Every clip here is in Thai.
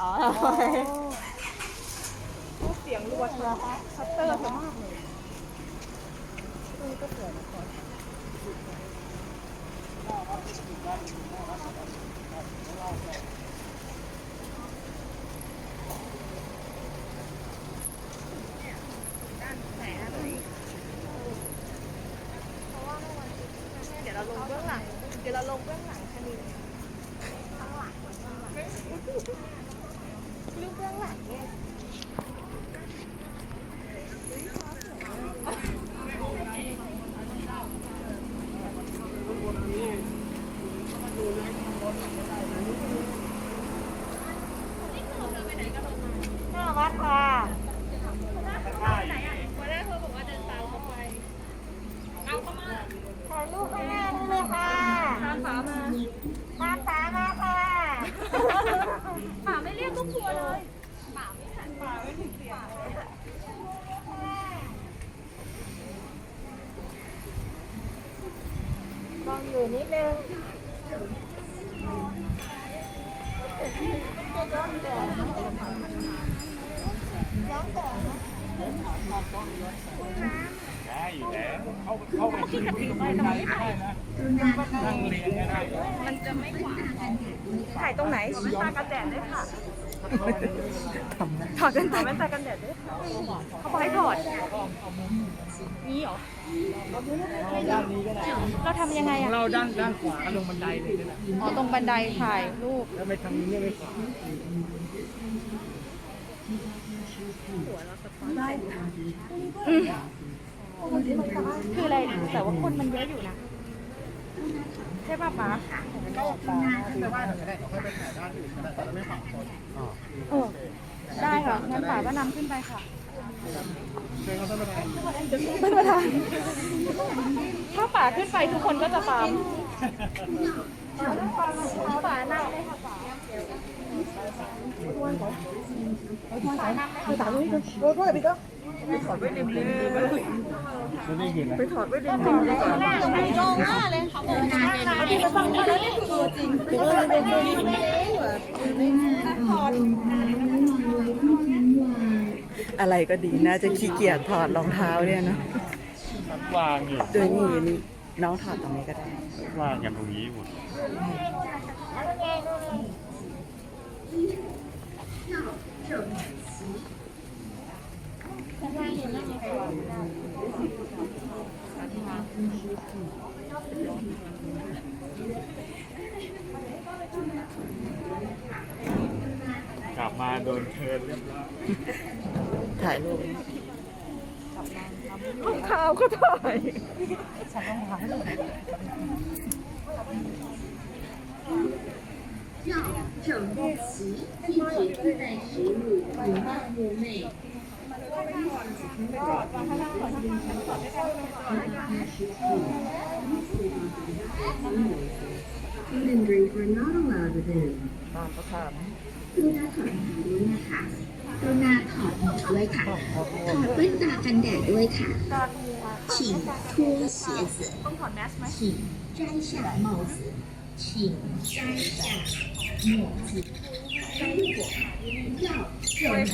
อ๋อเสียงรวดเลยคัตเตอร์สมากเลยเดี๋ยวเราลงเบื้องหลัง เดี๋ยวเรา ลงเบื้องหลังคณินข้างหลังข้างหลังรูปเบื้องหลังเนี่ย หน้าวัดค่ะถ่ายรูปข้างหน้านี่เลยค่ะตามขามาตามขามาค่ะ ป่าไม่เรียกลูกทัวร์เลย ล องอยู่นิดนึงย้อนแสงนะได้อยู่แล้วเข้าเข้าไปที่ที่ไปได้ได้นะนั่งเรียนก็ได้ถ่ายตรงไหนแว่นตากันแดดด้วยค่ะ ถอดแว่นตาแว่นตากันแดดด้วยค่ะเขาบอกให้ถอดนี่เหรอด้านนี้ก็ได้เราทำยังไงของอะเราด้านด้านขวาลงบันไดเลยก็ได้อ๋อตรงบันไดถ่ายรูปแล้วไปทางนี้ไม่ขวาอืมคืออะไรแต่ว่าคนมันเยอะอยู่นะ ใช่ป่ะป๊าแต่ว่าจะได้ค่อยไปถ่ายด้านอื่นก็ได้แต่เราไม่ฝังคนเออได้ค่ะงั้นป๋าก็นำขึ้นไปค่ะเชิญเขาท่านประธานท่านประธานถ้าป๋าขึ้นไปทุกคนก็จะตามป๋านั่งเลยค่ะป๋าป๋านั่งเลยค่ะป๋าลุยกันโอ้ยพี่ก็ไม่ได้เห็นนะไปถอดไว้ดิถอดเลยตอนแรกไม่ยองหน้าเลย อตัวจริงเป็นตัวจริงอะไรก็ดีน่าจะขี้เกียจถอดรองเท้าเนี่ยนะวางอยู่โดยนี่นี่น้องถอดตรงนี้ก็ได้วางอย่างตรงนี้หมดกลับมา โดนเชิญเรียบร้อย ถ่ายรูป รองเท้าก็ถ่าย 要整齐，禁止自带食物，不放入内。 Food and drink are not allowed within ตามประธาน กรุณาถอดหมวกด้วยนะคะกรุณาถอดหมวกด้วยค่ะ ถอดแว่นตากันแดดด้วยค่ะ请脱鞋子 ต้องถอดแมสไหม 请摘下帽子请摘下墨镜如果要整齐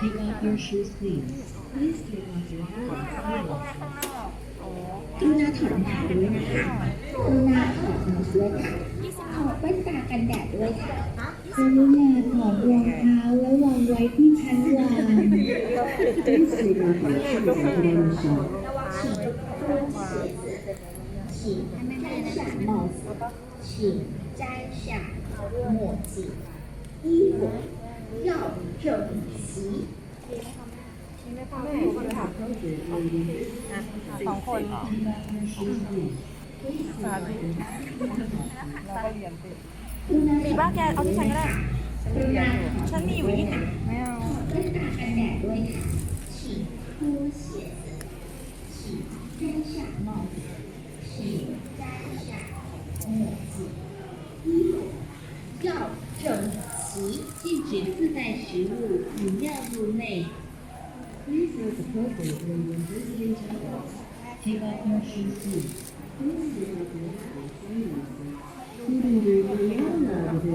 Take off your shoes, please. Please take off your shoes. กรุณาถอดรองเท้าด้วยนะคะกรุณาถอดรองเท้าด้วยค่ะถอดแว่นตากันแดดด้วยค่ะกรุณาถอดรองเท้าแล้ววางไว้ที่ชั้นวาง Please take off your shoes and put on your shoes. 请摘下帽子，请摘下墨镜，衣服要整齐。 สองคน มีบ้างแก เอาที่ฉันก็ได้ ฉันมีอยู่ยี่สิบไม่เอา 跟大干点对卡，请脱鞋子，请摘下帽子，请摘下墨镜，衣 席，禁止自带食物、饮料入内。 Please use appropriately when visiting temples. Take off your shoe sleeves. Please take off your sunglasses. ที่ดูดูดูแล้วเราดู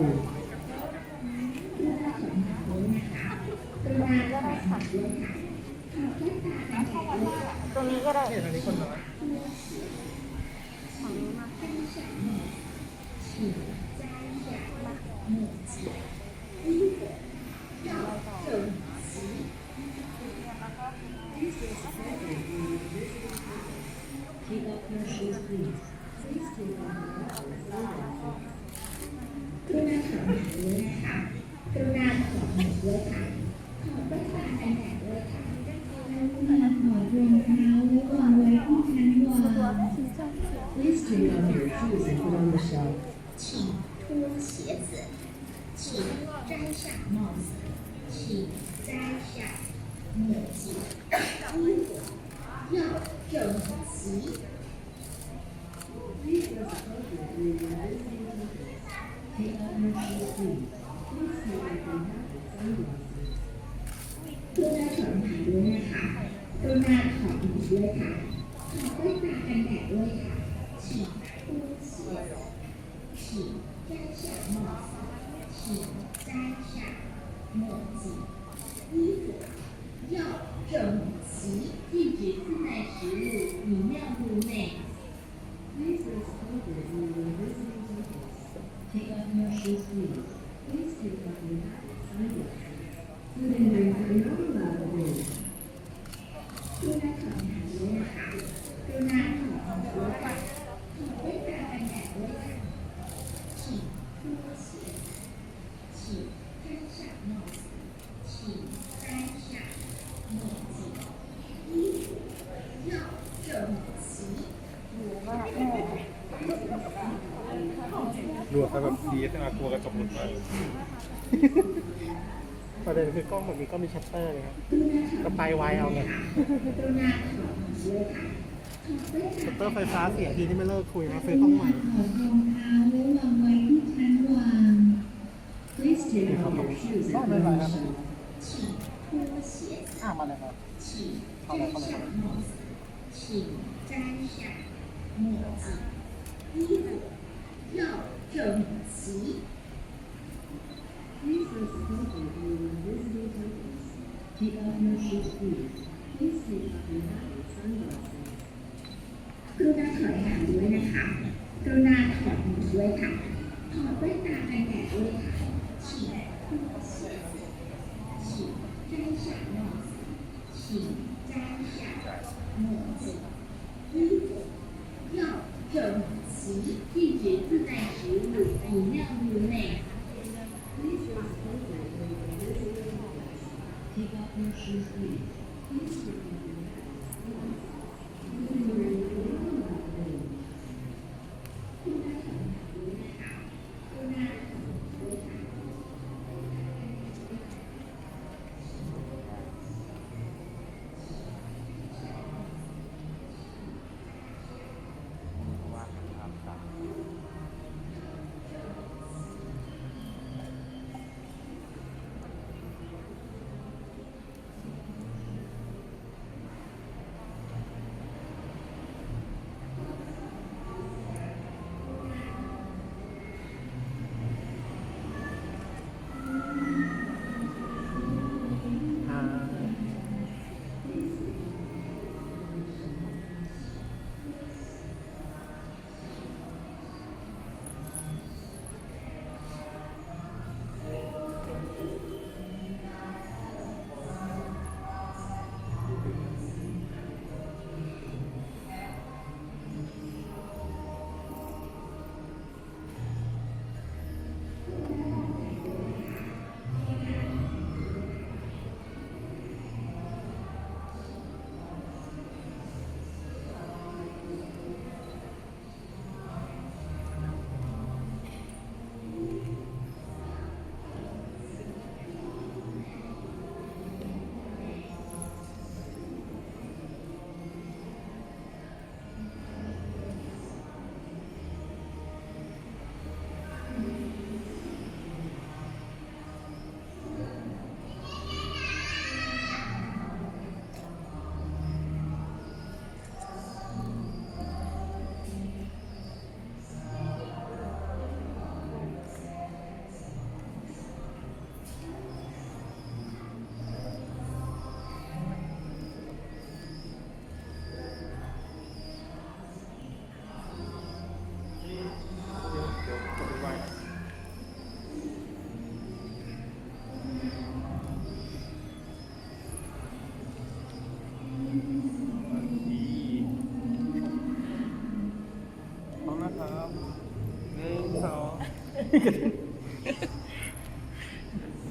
ดูแลสมผัสด้วยนะคะดูแลก็ได้ตรงนี้ก็ได้เนี่งนี้คน 子脱到了时，请脱鞋子，请摘下帽子，请摘下墨镜。墨镜，衣服要整齐， รวดไปแบบดีแต่กลัวกระจกหลุดไป ประเด็นคือกล้องแบบนี้ก็มีชัตเตอร์เลยครับ กรุณาถอด ก็ไปไวเอาไง กรุณาถอดหมวกด้วยค่ะถอดแว่น ชั ตา ตเตอร์ไฟฟ้าเสียทีนี่ไม่เลิกคุยนะซื้อกล้องใหม่ ถอดรองเท้าแล้ววางไว้ที่ชั้นวาง Please take off your shoes and put on the shelf. 请脱鞋子， อ่ามาเลยครับ 请摘下帽子，请摘下墨镜，衣服要 See? Please respect you when visiting temples. The utmost should be. Please take off your hat and sunglasses. กรุณาถอยห่างด้วยนะคะ กรุณาถอดหมวกด้วยค่ะ ถอดแว่นตากันแดดด้วยค่ะฉีดฉีดฉีดใจฉาหนอฉีดใจฉาหมวก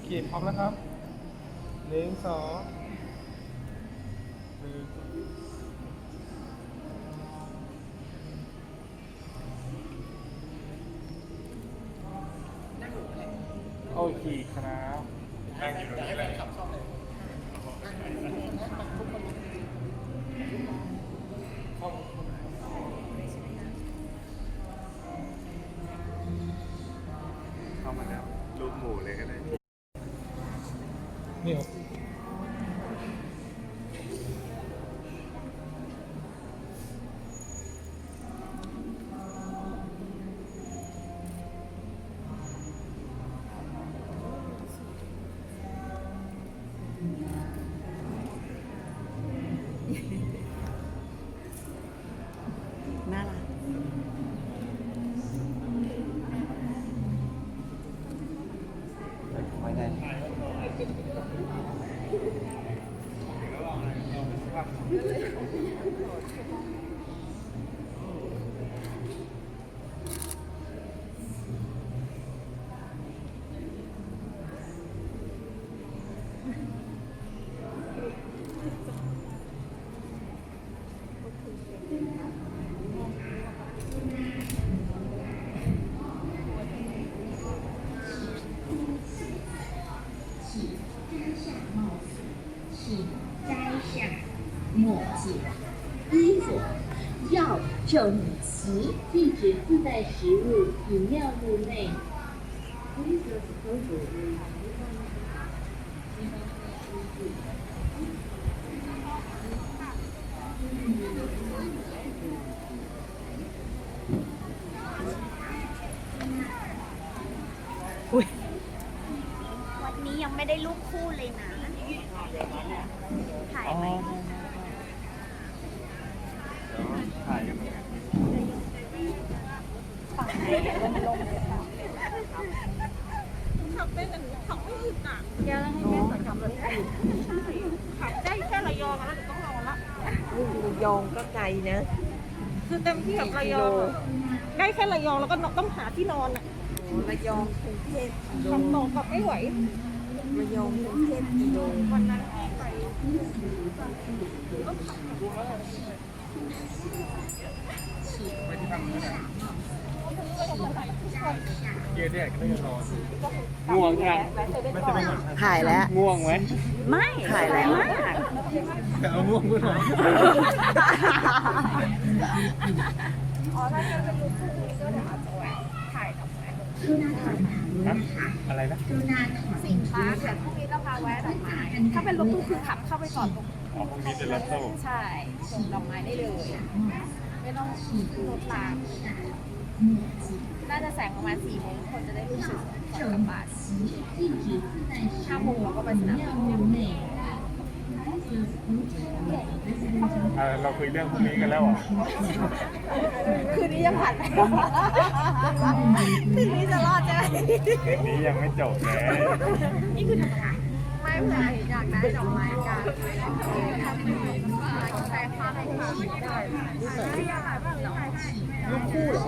ขีดพร้อมแล้วครับหนึ่งสอง Thank you. 整齐，禁止自带食物、饮料入内。วันนี้ยังไม่ได้รูปคู่เลยนะ ยองก็ไกลนะ คือเต็มที่กับระยองอะได้แค่ระยองแล้วก็ต้องหาที่นอนอะระยองกรุงเทพกิโลทำนอนกับไม่ไหว ระยองกรุงเทพกิโลวันนั้นไปไปที่ทางนู้นน่ะเกียร์แดกก็ยังรอง่วงยังไม่ใช่ไม่ง่วงถ่ายแล้ว ง่วงไหมไม่ถ่ายแล้ว แต่เอาง่วงด้วยหน่อนานถ่ายอะไรนะสินค้าแต่พรุ่งนี้เราพาแวะดอกไม้ถ้าเป็นรถตู้คือขับเข้าไปจอดตรงอ๋อพรุ่งนี้จะรับโซ่ใช่ส่งดอกไม้ได้เลย ไม่ต้องขึ้นรถตามน่าจะแสงประมาณสี่โมงคนจะได้รู้สึกก่อนกลับบ้านห้าโมงเราก็ไปสนามบิน อ่าเราคุยเรื่องพรุ่งนี้กันแล้วเหรอคืนนี้ยังผ่านไปคืนนี้จะรอดใช่ไหมคืนนี้ยังไม่จบเลยนี่คือทำอะไรไม่เผื่ออยากได้ดอกไม้กันทำเป็นกาแฟฟ้าอะไรฟ้าไม่ได้ไม่อยากแบบนี้รูปคู่เหรอ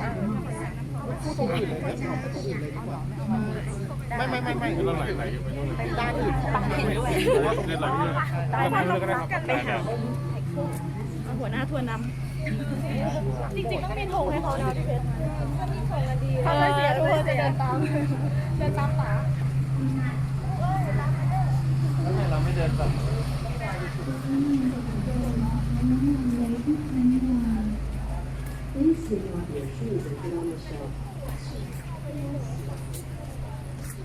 รูปคู่ตรงอื่นเลยไหมเอาไปตรงอื่นเลยดีกว่า ไม่ไม่ไม่ไม่เราไหลไหลไปนู่นเลยด้านอื่นของเห็นด้วยเดินไหลไปเลยเราไปเลยก็ได้ครับไปหาหัวหน้าทัวร์นำจริงๆต้องมีธงให้เขานะพี่เพชรถ้ามีธงก็ดีถ้าไม่เสียทุกคนจะเดินตามเดินตามป๋าทำไมเราไม่เดินต่อ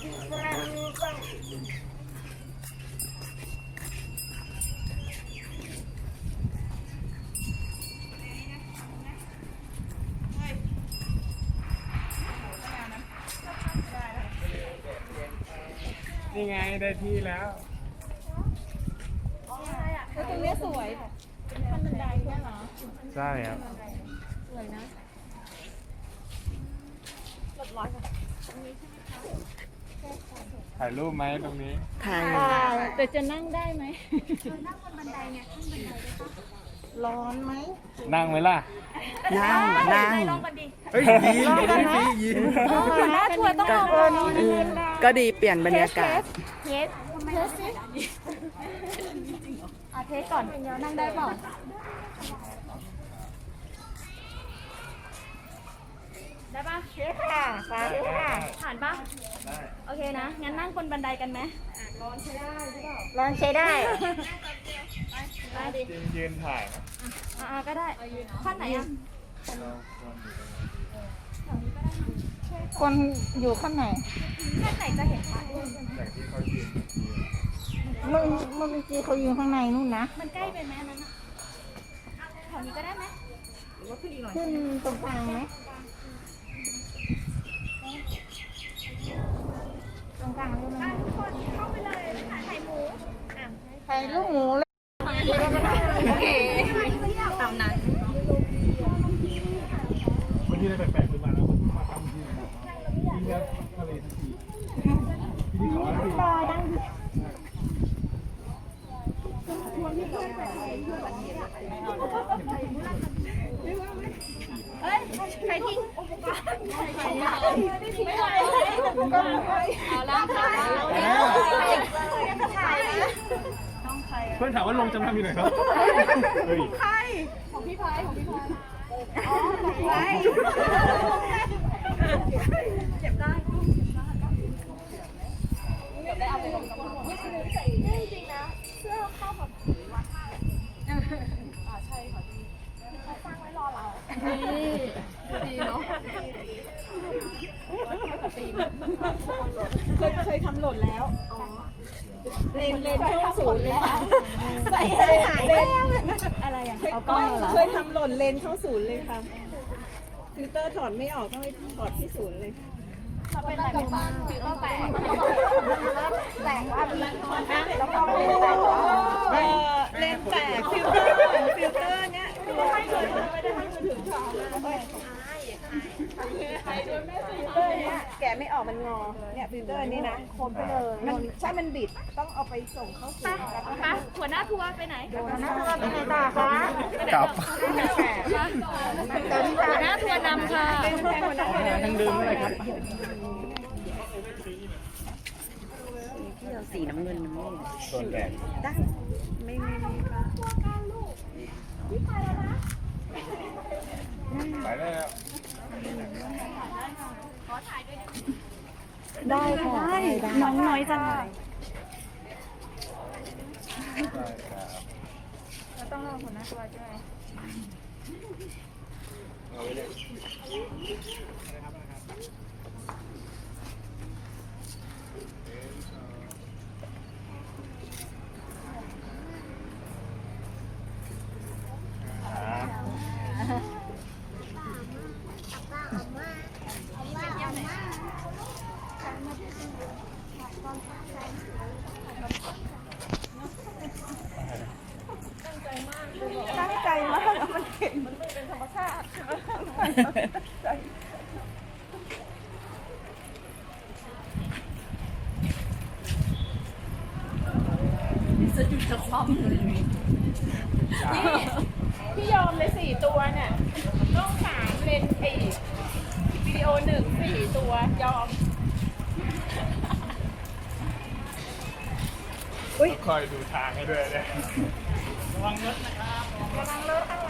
นี่ไงได้ที่แล้วแล้วตรงเนี้ยสวยเป็นขั้นบันไดเนี่ยเหรอ ใช่ครับสวยนะ ถ่ายรูปไหมตรงนี้ ถ่ายแต่จะนั่งได้ไหมร้อนไหมนั่งไหมล่ะ นั่งนั่งเฮ้ยยิ้มพี่ยิ้มน่าทัวร์ต้องลองเออก็ดีเปลี่ยนบรรยากาศเทสเทสสิอะเทสก่อนนั่งได้เปล่าได้ปะเชฟค่ะฟ้าเชฟค่ะผ่านปะ โอเคนะ งั้นนั่งบนบันไดกันไหมร้อนใช้ได้ได้ดิยืนยืนถ่ายนะอ่าก็ได้ขั้นไหนอะคนอยู่ข้างในขั้นไหนจะเห็นพระอย่างที่เขายืนเมื่อเมื่อกี้เขาอยู่ข้างในนู่นนะ มันใกล้ไปไหมอันนั้นอะแถวนี้ก็ได้ไหมขึ้นตรงกลางไหมตรง กลางเลยทุกคนเข้าไปเลยค่ะไข่หมูไข่ลูกหมูเลยโอเคตามนั้นนี้ได้แปลกๆขึ้นมาแล้วมาทำที่ที่แล้วทะเลทันทีที่ขอให้ เอ้ยใครทิ้งอุปกรณ์ไม่ไหวเอาละค่ะ เพื่อนถามว่าลงจำนำอยู่ไหนครับเฮ้ยของพี่พายของพี่พายเจ็บได้เก็บได้เอาไปลงกับมันจริงๆนะเสื้อเข้ากับวัดมากอ่าใช่ค่ะพี่เขาสร้างไว้รอเราดีเนาะเคยเคยทำหล่นแล้วเลนเลนเข้าศูนย์เลยค่ะใส่ หายเลนอะไรอะเอากล้องเหรอเคยทำหล่นเลนเข้าศูนย์เลยค่ะฟิลเตอร์ถอดไม่ออกต้องไปถอดที่ศูนย์เลยเขาเป็นอะไรเป็นบ้านฟิลเตอร์แตกแตกว่ามีแล้วก็เออเลนแตกฟิลเตอร์ฟิลเตอร์เนี้ยคือไม่เคยไม่ได้ให้มือถือเขาฟิลเตอร์เนี้ยแกะไม่ออกมันงอ เนี่ยฟิลเตอร์นี่นะโคนไปเลย มันใช่มันบิด ต้องเอาไปส่งเข้าศูนย์แล้วก็คะหัวหน้าทัวร์ไปไหนหัวหน้าทัวร์ไปไหนต่อคะกลับหัวหน้าทัวร์นำค่ะเป็นแทนหัวหน้าทัวร์ทั้งดึงเลยครับสีน้ำเงินน้ำเงินส่วนแดงได้ไม่ไม่ไม่ไปได้แล้ว ได้ค่ะได้ได้น้องน้อยจังเลยได้ครับเราต้องรอหัวหน้าทัวร์ใช่ไหมเอาไว้เลย ตั้งใจมากมันเห็นมันไม่เป็นธรรมชาติ พี่ยอมเลยสี่ตัวเนี่ยต้องสามเลนสี่วิดีโอหนึ่งสี่ตัวยอม คอยดูทางให้ด้วยเนี่ยระวังรถนะครับ กำลังเลิกข้างห